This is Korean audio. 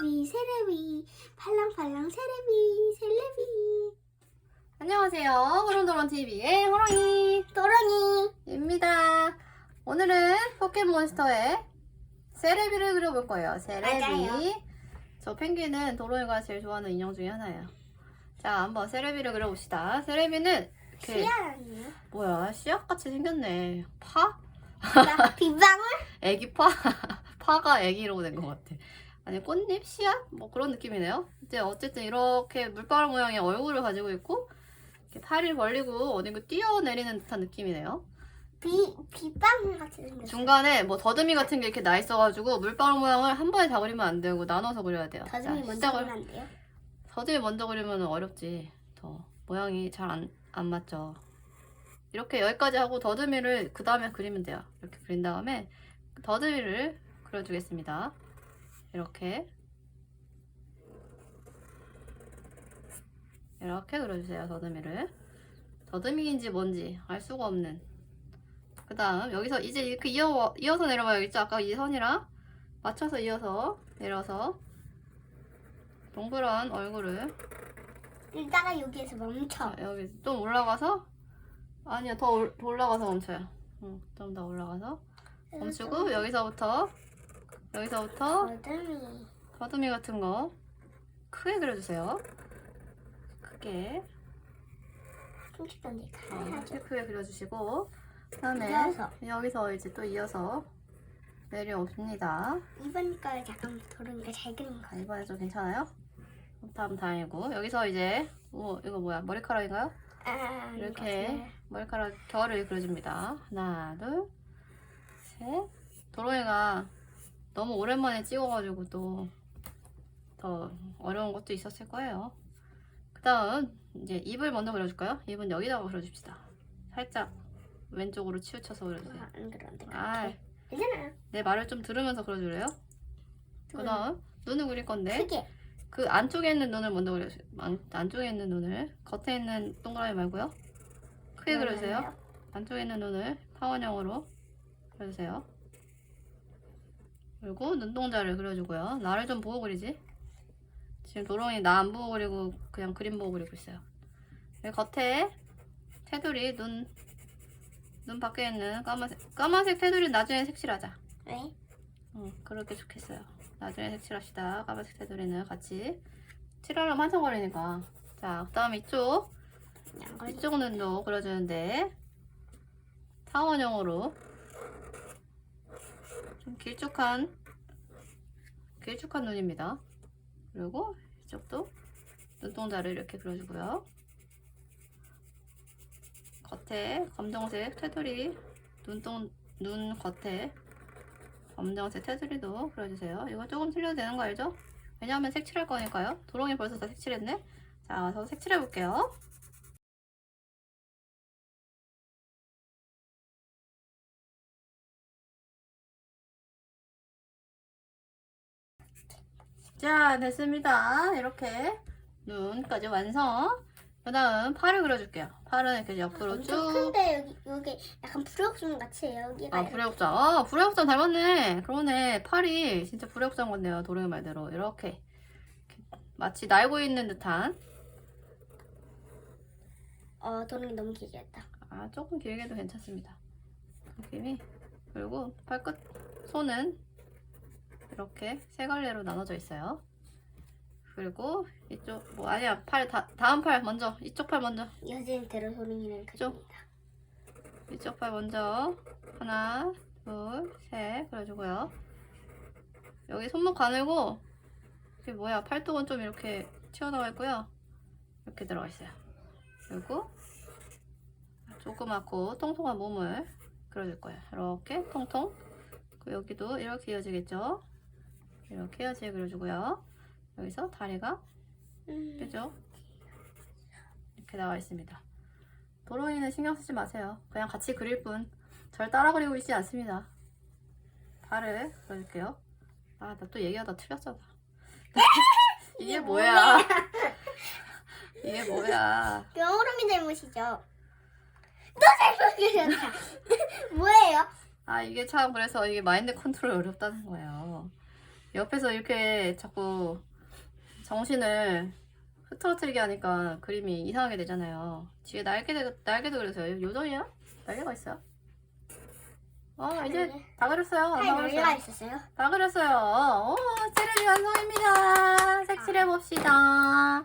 세레비 세레비 팔랑팔랑 세레비 셀레비 안녕하세요. 호롱도롱TV의 호롱이입니다. 도롱이 오늘은 포켓몬스터의 세레비를 그려볼 거예요. 세레비. 맞아요. 저 펭귄은 도롱이가 제일 좋아하는 인형 중에 하나예요. 자, 한번 세레비를 그려봅시다. 세레비는 그 시아라니요 뭐야 씨앗같이 생겼네. 파? 나 빗방울 애기 파? 파가 애기로 된 것 같아. 아니 꽃잎? 씨앗? 뭐 그런 느낌이네요. 이제 어쨌든 이렇게 물방울 모양의 얼굴을 가지고 있고 이렇게 팔을 벌리고 어딘가 뛰어내리는 듯한 느낌이네요. 비 빗방울 같이 생겼어 중간에 뭐 더듬이 같은 게 이렇게 나 있어가지고 물방울 모양을 한 번에 다 그리면 안 되고 나눠서 그려야 돼요. 다짐이 자, 먼저 시작을- 하면 안 돼요? 더듬이 먼저 그리면 어렵지. 더 모양이 잘 안 안 맞죠. 이렇게 여기까지 하고 더듬이를 그 다음에 그리면 돼요. 이렇게 그린 다음에 더듬이를 그려주겠습니다. 이렇게 이렇게 그려주세요. 더듬이를 더듬이인지 뭔지 알 수가 없는. 그 다음 여기서 이제 이렇게 이어 이어서 내려가야겠죠. 아까 이 선이랑 맞춰서 이어서 내려서 동그란 얼굴을 이따가 여기에서 멈춰 자, 여기 좀 올라가서 아니요 더, 올, 더 올라가서 멈춰요. 응, 좀 더 올라가서 멈추고 여기서부터 여기서부터 어둠이 거두미 같은 거 크게 그려주세요. 크게 끔찍한데 어, 가야죠 크게 그려주시고 그다음에 이어서. 여기서 이제 또 이어서 내려옵니다. 이번 걸 잠깐 도롱이가 잘 그린 자, 거예요 이번에 좀 괜찮아요? 다음 다행이고 여기서 이제 오 이거 뭐야 머리카락인가요? 아, 이렇게. 머리카락 결을 그려줍니다. 하나, 둘, 셋. 도로이가 너무 오랜만에 찍어가지고 또 더 어려운 것도 있었을 거예요. 그 다음 이제 입을 먼저 그려줄까요? 입은 여기다가 그려줍시다. 살짝 왼쪽으로 치우쳐서 그려주세요. 아, 안 그런데 아, 그렇게 괜찮아요 내 말을 좀 들으면서 그려줄래요? 그 다음 눈을 그릴 건데 크게 그 안쪽에 있는 눈을 먼저 그려주세요. 안, 안쪽에 있는 눈을 겉에 있는 동그라미 말고요. 크게 그려주세요. 안쪽에 있는 눈을 타원형으로 그려주세요. 그리고 눈동자를 그려주고요. 나를 좀 보고 그리지. 지금 도롱이 나 안 보고 그리고 그냥 그림 보고 그리고 있어요. 겉에 테두리 눈, 눈 밖에 있는 까만색, 까만색 테두리 나중에 색칠하자. 왜? 응, 그렇게 좋겠어요. 나중에 색칠합시다. 까만색 테두리는 같이. 칠하려면 한참 걸리니까. 자, 그 다음 이쪽. 이쪽 눈도 그려주는데 타원형으로 좀 길쭉한 길쭉한 눈입니다. 그리고 이쪽도 눈동자를 이렇게 그려주고요. 겉에 검정색 테두리 눈동 눈 겉에 검정색 테두리도 그려주세요. 이거 조금 틀려도 되는 거 알죠? 왜냐하면 색칠할 거니까요. 도롱이 벌써 다 색칠했네. 자, 가서 색칠해 볼게요. 자, 됐습니다. 이렇게 눈까지 완성. 그 다음 팔을 그려줄게요. 팔은 이렇게 옆으로 엄청 쭉. 큰데 여기 여기 약간 불역순 같이 여기가 아, 불의옥장. 아, 불의옥장 닮았네. 그러네. 팔이 진짜 불의옥장 같네요. 도령이 말대로. 이렇게. 마치 날고 있는 듯한. 어 도롱이 너무 길겠다. 아, 조금 길게도 괜찮습니다. 느낌이. 그리고 팔끝, 손은 이렇게 세 갈래로 나눠져 있어요. 그리고 이쪽, 뭐, 아니야. 팔, 다, 다음 팔 먼저. 이쪽 팔 먼저. 여진대로 도롱이는 좀. 그립니다. 이쪽 팔 먼저. 하나, 둘, 셋. 그려주고요. 여기 손목 가늘고, 이게 뭐야. 팔뚝은 좀 이렇게 튀어나와 있고요. 이렇게 들어가 있어요. 그리고 조그맣고 통통한 몸을 그려줄 거예요. 이렇게 통통. 그 여기도 이렇게 이어지겠죠? 이렇게 이어지게 그려주고요. 여기서 다리가 음, 그죠? 이렇게 나와 있습니다. 도로이는 신경 쓰지 마세요. 그냥 같이 그릴 뿐. 절 따라 그리고 있지 않습니다. 발을 그려줄게요. 아, 나 또 얘기하다 틀렸잖아. 이게 뭐야? 이게 뭐야? 영호름이 잘못이죠. 너 잘못 그렸다. 뭐예요? 아, 이게 참 그래서 이게 마인드 컨트롤 어렵다는 거예요. 옆에서 이렇게 자꾸 정신을 흐트러뜨리게 하니까 그림이 이상하게 되잖아요. 뒤에 날개도, 날개도 그려서요. 요정이야? 날개가 있어요. 어, 이제 네. 다 그렸어요. 팔다 그렸어요. 있었어요. 다 그렸어요. 오, 칠해지 완성입니다. 색칠해 봅시다.